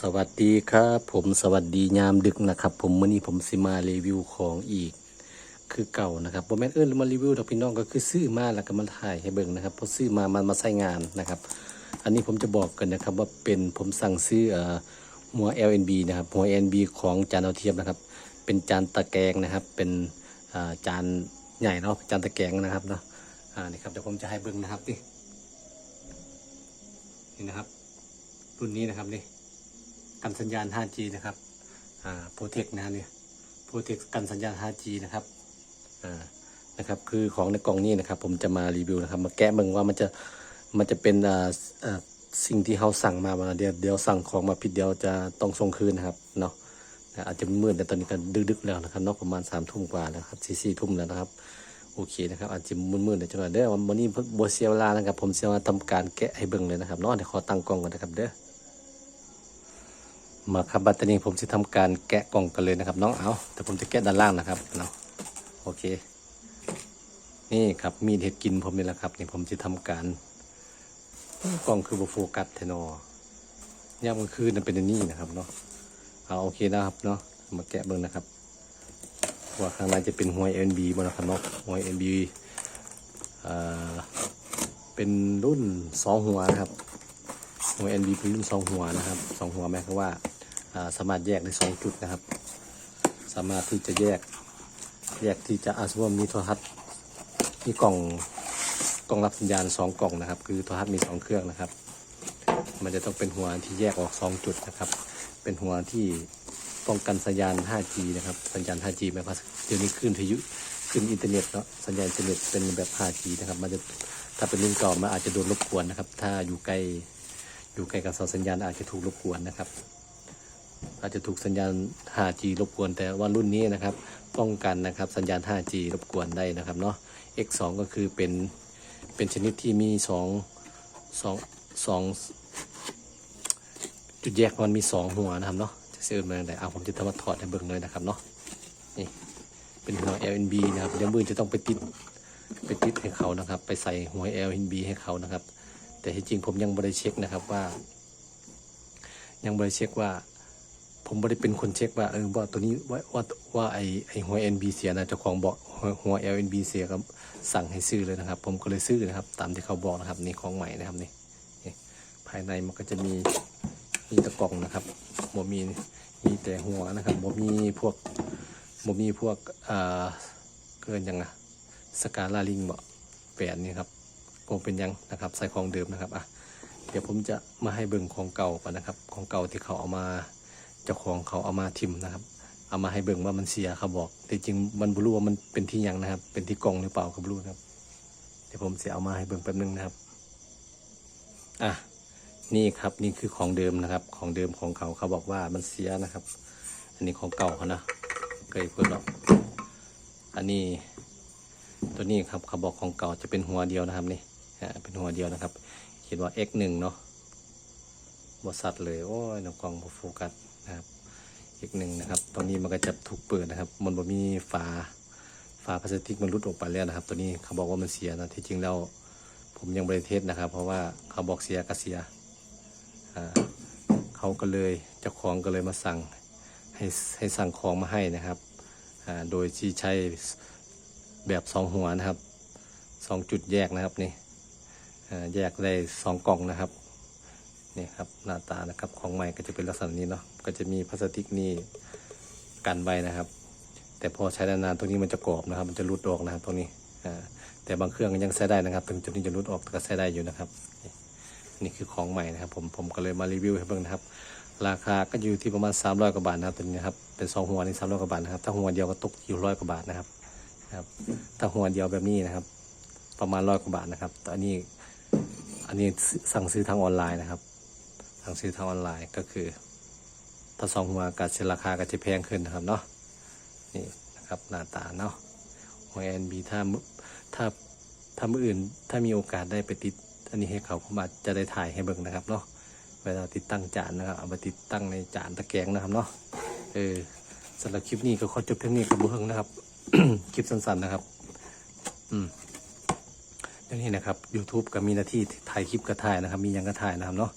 สวัสดีครับผมสวัสดียามดึกนะครับ ผมมื่อนี้ผมสิมารีวิวของอีก คือเก่านะครับผมแม่นเอิ้นมารีวิวดอกพี่น้องก็คือซื้อมาแล้วก็มาถ่ายให้เบิ่งนะครับพราะซื้อมามันมาใช้งานนะครับ อันนี้ผมจะบอกกันนะครับว่าเป็นผมสั่งซื้ออ่อหัว LNB นะครับหัว LNB ของจานดาเทียมนะครับ เป็นจานตะแกรงนะครับ เป็นอ่าจานใหญ่เนาะจานตะแกรงนะครับเนาะอ่านี่ครับเดี๋ยวผมจะให้เบิ่งนะครับนี่นี่นะครับ รุ่นนี้นะครับนี่ กันสัญญาณ 5G นะครับโปรเทคนะเนี่ยโปรเทคกันสัญญาณ 5G นะครับอ่านะครับคือของในกล่องนี้นะครับ ผมจะมารีวิวนะครับ มาแกะเบิ่งว่ามันจะมันจะเป็นอ่าอ่าสิ่งที่เขาสั่งมาเดี๋ยวเดี๋ยวสั่งของมาผิดเดี๋ยวจะต้องส่งคืนนะครับเนาะอาจจะมืดแต่ตอนนี้ก็ดึกๆแล้วนะครับนาะประมาณสามทุ่มกว่าแล้วครับสี่สี่ทุ่มแล้วนะครับโอเคนะครับอาจจะมืดๆเดี๋ยวจังหวะเด้อวันนี้โบเซียเวลานะครับผมจะมาทำการแกะให้เบิ่งเลยนะครับเนาะเดี๋ยวขอตั้งกล้องก่อนนะครับเด้อ มาครับบัตรนี้ผมจะทำการแกะกล่องกันเลยนะครับ น้องเอาแต่ผมจะแกะด้านล่างนะครับเนาะโอเค นี่ครับมีเห็ดกินผมนี่แหละครับนี่ผมจะทำการกล่องคือบโฟกัสเทนอย่ามกลางคืนนั่นเป็นอันนี้นะครับเนาะเอาโอเคนะครับเนาะมาแกะเบิ่งนะครับว่าข้างในจะเป็นหวย NB บ่นะครับเนาะหวย NB เอ่อเป็นรุ่นสองหัวนะครับหัว NB เป็นรุ่นสองหัวนะครับสองหัวหมายความว่าอ่า สามารถแยกได้สองจุดนะครับ สามารถที่จะแยกแยกที่จะอาสมมติว่ามีโทรทัศน์มีกล่องกล่องรับสัญญาณสองกล่องนะครับ คือโทรทัศน์มีสองเครื่องนะครับ มันจะต้องเป็นหัวที่แยกออกสองจุดนะครับ เป็นหัวที่ป้องกันสัญญาณ 5G นะครับ สัญญาณ 5G หมายความว่าเดี๋ยวนี้ขึ้นวิทยุขึ้นอินเทอร์เน็ตเนาะสัญญาณอินเทอร์เน็ตเป็นแบบ 5G นะครับ มันจะถ้าเป็นรุ่นเก่ามันอาจจะโดนรบกวนนะครับ ถ้าอยู่ใกล้อยู่ใกล้กับเสาสัญญาณอาจจะถูกรบกวนนะครับ อาจจะถูกสัญญาณ 5G รบกวน แต่ว่ารุ่นนี้นะครับป้องกันนะครับสัญญาณ 5G รบกวนได้นะครับเนาะ X2 ก็คือเป็นเป็นชนิดที่มีสองสองจุดแยกมันมีสองหัวนะครับเนาะจะเสื่อมอะไรเอาผมจะทำมาถอดให้เบิ่งเลยนะครับเนาะนี่เป็นหัว LNB นะครับเดี๋ยวมือจะต้องไปติดไปติดให้เขานะครับ ไปใส่หัว LNB ให้เขานะครับ แต่ที่จริงผมยังไม่ได้เช็คนะครับว่า ยังไม่ได้เช็คว่า ผมไม่ได้เป็นคนเช็คว่าเออว่าตัวนี้ว่าว่าว่าไอไอหัว NB เสียนะเจ้าของบอกหัว LNB เสียครับสั่งให้ซื้อเลยนะครับ ผมก็เลยซื้อนะครับ ตามที่เขาบอกนะครับนี่ของใหม่นะครับนี่นี่ภายในมันก็จะมีมีตะกล่องนะครับบ่มีมีแต่หัวนะครับบ่มีพวกบ่มีพวกอ่าเกินยังอะสกาลาลิงบ่แปดนี่ครับผมเป็นยังนะครับใส่ของเดิมนะครับอะเดี๋ยวผมจะมาให้เบิ่งของเก่าก่อนนะครับ ของเก่าที่เขาเอามา เจ้าของเขาเอามาทิมนะครับ เอามาให้เบิ่งว่ามันเสียเขาบอก แต่จริงมันบรู้ว่ามันเป็นที่ยังนะครับ เป็นที่กล่องหรือเปล่าก็บรู้นะครับเดี๋ยวผมจะเอามาให้เบิ่งแป๊บนึงนะครับอะนี่ครับนี่คือของเดิมนะครับ ของเดิมของเขาเขาบอกว่ามันเสียนะครับ อันนี้ของเก่าเขานะเคยเปิดหรอกอันนี้ตัวนี้ครับเขาบอกของเก่าจะเป็นหัวเดียวนะครับนี่เป็นหัวเดียวนะครับ เขียนว่า x หนึ่งเนาะบสัตว์เลย โอ้ยน้องกล้องโฟกัส นะครับ x หนึ่งนะครับตรงนี้มันก็จะถูกเปิดนะครับ มันบ่มีฝาฝาพลาสติกมันรุดออกไปแล้วนะครับ ตัวนี้เขาบอกว่ามันเสียนะที่จริงแล้วผมยังบริเทสนะครับ เพราะว่าเขาบอกเสียก็เสียเขาก็เลยเจ้าของก็เลยมาสั่งให้ให้สั่งของมาให้นะครับโดยที่ใช้แบบสองหัวนะครับสองจุดแยกนะครับนี่แยกได้สองกล่องนะครับ นี่ครับหน้าตานะครับของใหม่ก็จะเป็นลักษณะนี้เนาะก็จะมีพลาสติกนี่กันไว้นะครับ แต่พอใช้นานๆตรงนี้มันจะกรอบนะครับ มันจะรุดออกนะครับตรงนี้แต่บางเครื่องยังใช้ได้นะครับ ถึงจุดนี้จะรุดออกแต่ก็ใช้ได้อยู่นะครับ นี่คือของใหม่นะครับ ผมผมก็เลยมารีวิวให้เบิ่งนะครับ ราคาก็อยู่ที่ประมาณ 300กว่าบาทนะครับตัวนี้ครับเป็นสองหัวนี่300กว่าบาทนะครับถ้าหัวเดียวก็ตกอยู่ร้อยกว่าบาทนะครับครับถ้าหัวเดียวแบบนี้นะครับ ประมาณร้อยกว่าบาทนะครับแต่อันนี้อันนี้สั่งซื้อทางออนไลน์นะครับ สั่งซื้อทางออนไลน์ก็คือ ถ้าสองหัวกัดเสราคาก็จะแพงขึ้นนะครับเนาะนี่นะครับหน้าตาเนาะหัวแอนบีถ้าถ้าถ้ามืออื่นถ้ามีโอกาสได้ไปติดอันนี้ให้เขาผมอาจจะได้ถ่ายให้เบิ่งนะครับเนาะเวลาติดตั้งจานนะครับเอาไปติดตั้งในจานตะแกรงนะครับเนาะเออสำหรับคลิปนี้ก็ขอจบเพียงนี้กับบุเฮงนะครับ คลิปสั้นๆนะครับ อืมอย่างนี้นะครับ YouTube ก็มีหน้าที่ถ่ายคลิปก็ถ่ายนะครับ มียังก็ถ่ายนะครับเนาะ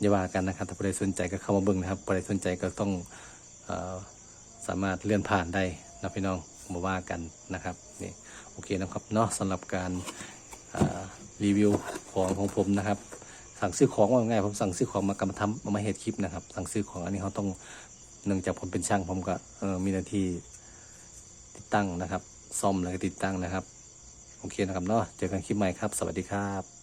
อย่าว่ากันนะครับ ถ้าผู้ใดสนใจก็เข้ามาเบิ่งนะครับผู้ใดสนใจก็ต้องอสามารถเลื่อนผ่านได้นะพี่น้องมาว่ากันนะครับนี่โอเคนะครับเนาะสำหรับการรีวิวของของผมนะครับ สั่งซื้อของว่าง่ายผมสั่งซื้อของมากำมาทำมามาเฮ็ดคลิปนะครับ สั่งซื้อของอันนี้เขาต้องเนื่องจากผมเป็นช่างผมก็มีหน้าที่ติดตั้งนะครับ ซ่อมแล้วก็ติดตั้งนะครับ โอเคนะครับเนาะเจอกันคลิปใหม่ครับ สวัสดีครับ